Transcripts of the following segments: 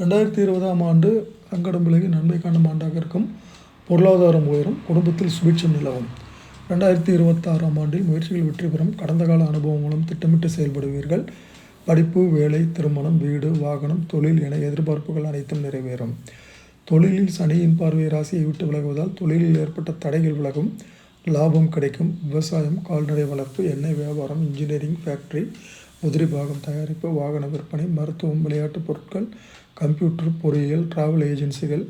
ரெண்டாயிரத்தி இருபதாம் ஆண்டு சங்கடம் விலகி நன்மை காணும் ஆண்டாக இருக்கும். பொருளாதாரம் உயரும் குடும்பத்தில் சுபிட்சம் நிலவும். ரெண்டாயிரத்தி இருபத்தாறாம் ஆண்டில் முயற்சிகள் வெற்றி பெறும். கடந்த கால அனுபவம் மூலம் திட்டமிட்டு செயல்படுவீர்கள். படிப்பு வேலை திருமணம் வீடு வாகனம் தொழில் என எதிர்பார்ப்புகள் அனைத்தும் நிறைவேறும். தொழிலில் சனியின் பார்வை ராசியை விட்டு விலகுவதால் தொழிலில் ஏற்பட்ட தடைகள் விலகும். லாபம் கிடைக்கும். விவசாயம் கால்நடை வளர்ப்பு எண்ணெய் வியாபாரம் இன்ஜினியரிங் ஃபேக்டரி உதிரி பாகம் தயாரிப்பு வாகன விற்பனை மருத்துவம் விளையாட்டுப் பொருட்கள் கம்ப்யூட்டர் பொறியியல் டிராவல் ஏஜென்சிகள்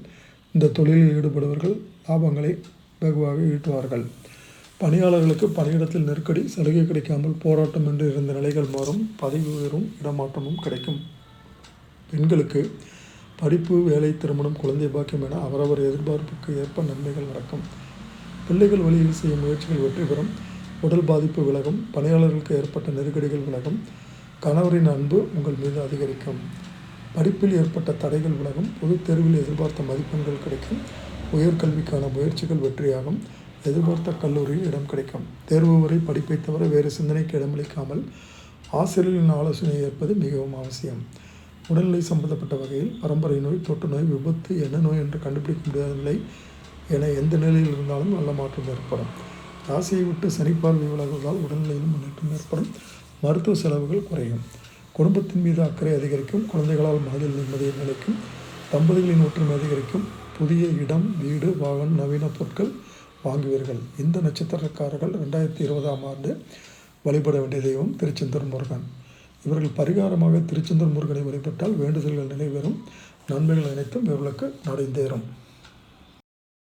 இந்த தொழிலில் ஈடுபடுவர்கள் லாபங்களை வெகுவாக ஈட்டுவார்கள். பணியாளர்களுக்கு பணியிடத்தில் நெருக்கடி சலுகை கிடைக்காமல் போராட்டம் என்று இருந்த நிலைகள் மாறும். பதவி உயரும் இடமாற்றமும் கிடைக்கும். பெண்களுக்கு படிப்பு வேலை திருமணம் குழந்தை பாக்கியம் என அவரவர் எதிர்பார்ப்புக்கு ஏற்ப நன்மைகள் நடக்கும். பிள்ளைகள் வழியில் செய்யும் முயற்சிகள் வெற்றி பெறும். உடல் பாதிப்பு விலகும் பணியாளர்களுக்கு ஏற்பட்ட நெருக்கடிகள் விலகும் கணவரின் அன்பு உங்கள் மீது அதிகரிக்கும். படிப்பில் ஏற்பட்ட தடைகள் விலகும் பொதுத் தேர்வில் எதிர்பார்த்த மதிப்பெண்கள் கிடைக்கும் உயர்கல்விக்கான முயற்சிகள் வெற்றியாகும் எதிர்பார்த்த கல்லூரியில் இடம் கிடைக்கும். தேர்வு வரை படிப்பை தவிர வேறு சிந்தனைக்கு இடமளிக்காமல் ஆசிரியர்களின் ஆலோசனை ஏற்பது மிகவும் அவசியம். உடல்நிலை சம்பந்தப்பட்ட வகையில் பரம்பரை நோய் தொற்று நோய் விபத்து என்ன நோய் என்று கண்டுபிடிக்க முடியாத நிலை என எந்த நிலையில் இருந்தாலும் நல்ல மாற்றம் ஏற்படும். ராசியை விட்டு சனிப்பார்வை விலகுவதால் உடல்நிலையிலும் முன்னேற்றம் ஏற்படும். மருத்துவ செலவுகள் குறையும். குடும்பத்தின் மீது அக்கறை அதிகரிக்கும். குழந்தைகளால் மனதில் நிம்மதியை நிலைக்கும். தம்பதிகளின் ஒற்றுமை அதிகரிக்கும். புதிய இடம் வீடு வாகனம் நவீன பொருட்கள் வாங்குவீர்கள். இந்த நட்சத்திரக்காரர்கள் ரெண்டாயிரத்தி இருபதாம் ஆண்டு வழிபட வேண்டிய தெய்வம் திருச்செந்தூர் முருகன். இவர்கள் பரிகாரமாக திருச்செந்தூர் முருகனை வழிபட்டால் வேண்டுதல்கள் நிறைவேறும். நன்மைகள் அனைத்தும் இவர்களுக்கு நடைந்தேறும்.